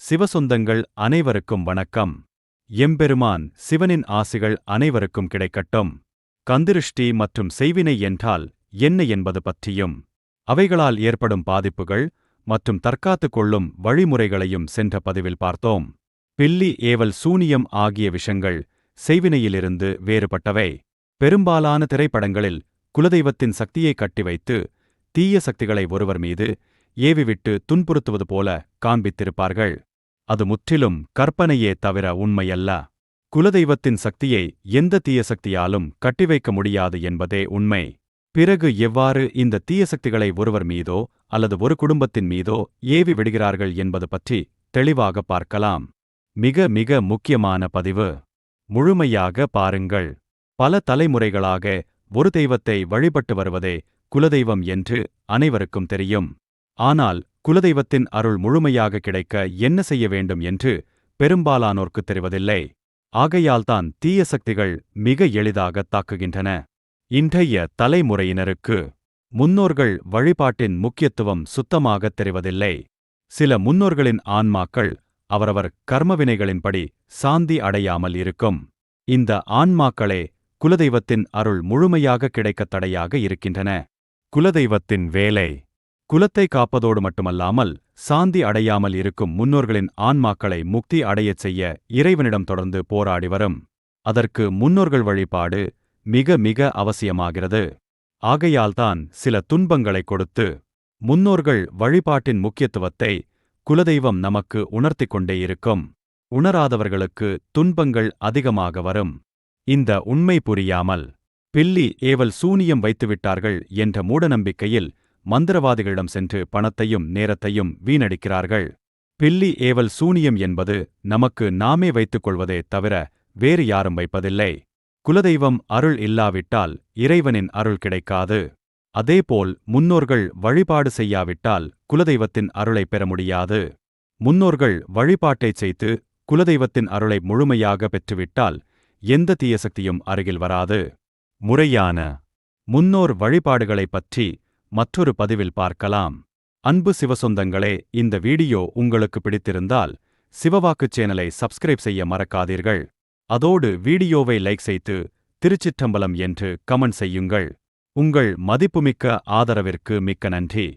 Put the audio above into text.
சிவசொந்தங்கள் அனைவருக்கும் வணக்கம். எம்பெருமான் சிவனின் ஆசிகள் அனைவருக்கும் கிடைக்கட்டும். கந்திருஷ்டி மற்றும் செய்வினை என்றால் என்ன என்பது பற்றியும் அவைகளால் ஏற்படும் பாதிப்புகள் மற்றும் தற்காத்துக் கொள்ளும் வழிமுறைகளையும் சென்ற பதிவில் பார்த்தோம். பில்லி ஏவல் சூனியம் ஆகிய விஷங்கள் செய்வினையிலிருந்து வேறுபட்டவை. பெரும்பாலான திரைப்படங்களில் குலதெய்வத்தின் சக்தியை கட்டி வைத்து தீய சக்திகளை ஒருவர் மீது ஏவிவிட்டு துன்புறுத்துவது போல காண்பித்திருப்பார்கள். அது முற்றிலும் கற்பனையே தவிர உண்மையல்ல. குலதெய்வத்தின் சக்தியை எந்த தீய சக்தியாலும் கட்டிவைக்க முடியாது என்பதே உண்மை. பிறகு எவ்வாறு இந்த தீய சக்திகளை ஒருவர் மீதோ அல்லது ஒரு குடும்பத்தின் மீதோ ஏவி விடுகிறார்கள் என்பது பற்றி தெளிவாக பார்க்கலாம். மிக மிக முக்கியமான பதிவு. முழுமையாக பாருங்கள். பல தலைமுறைகளாக ஒரு தெய்வத்தை வழிபட்டு வருவதே குலதெய்வம் என்று அனைவருக்கும் தெரியும். ஆனால் குலதெய்வத்தின் அருள் முழுமையாக கிடைக்க என்ன செய்ய வேண்டும் என்று பெரும்பாலானோர்க்குத் தெரிவதில்லை. ஆகையால்தான் தீய சக்திகள் மிக எளிதாக தாக்குகின்றன. இன்றைய தலைமுறையினருக்கு முன்னோர்கள் வழிபாட்டின் முக்கியத்துவம் சுத்தமாகத் தெரிவதில்லை. சில முன்னோர்களின் ஆன்மாக்கள் அவரவர் கர்மவினைகளின்படி சாந்தி அடையாமல் இருக்கும். இந்த ஆன்மாக்களே குலதெய்வத்தின் அருள் முழுமையாக கிடைக்கத் தடையாக இருக்கின்றன. குலதெய்வத்தின் வேலை குலத்தை காப்பதோடு மட்டுமல்லாமல் சாந்தி அடையாமல் இருக்கும் முன்னோர்களின் ஆன்மாக்களை முக்தி அடையச் செய்ய இறைவனிடம் தொடர்ந்து போராடி வரும். அதற்கு முன்னோர்கள் வழிபாடு மிக மிக அவசியமாகிறது. ஆகையால்தான் சில துன்பங்களை கொடுத்து முன்னோர்கள் வழிபாட்டின் முக்கியத்துவத்தை குலதெய்வம் நமக்கு உணர்த்திக் கொண்டே இருக்கும். உணராதவர்களுக்கு துன்பங்கள் அதிகமாக வரும். இந்த உண்மை புரியாமல் பில்லி ஏவல் சூனியம் வைத்துவிட்டார்கள் என்ற மூடநம்பிக்கையில் மந்திரவாதிகளிடம் சென்று பணத்தையும் நேரத்தையும் வீணடிக்கிறார்கள். பில்லி ஏவல் சூனியம் என்பது நமக்கு நாமே வைத்துக் கொள்வதே தவிர வேறு யாரும் வைப்பதில்லை. குலதெய்வம் அருள் இல்லாவிட்டால் இறைவனின் அருள் கிடைக்காது. அதேபோல் முன்னோர்கள் வழிபாடு செய்யாவிட்டால் குலதெய்வத்தின் அருளை பெற முடியாது. முன்னோர்கள் வழிபாட்டைச் செய்து குலதெய்வத்தின் அருளை முழுமையாக பெற்றுவிட்டால் எந்த தீயசக்தியும் அருகில் வராது. முறையான முன்னோர் வழிபாடுகளைப் பற்றி மற்றொரு பதிவில் பார்க்கலாம். அன்பு சிவசொந்தங்களே இந்த வீடியோ உங்களுக்கு பிடித்திருந்தால் சிவவாக்கு சேனலை சப்ஸ்கிரைப் செய்ய மறக்காதீர்கள். அதோடு வீடியோவை லைக் செய்து திருச்சிற்றம்பலம் என்று கமெண்ட் செய்யுங்கள். உங்கள் மதிப்புமிக்க ஆதரவிற்கு மிக்க நன்றி.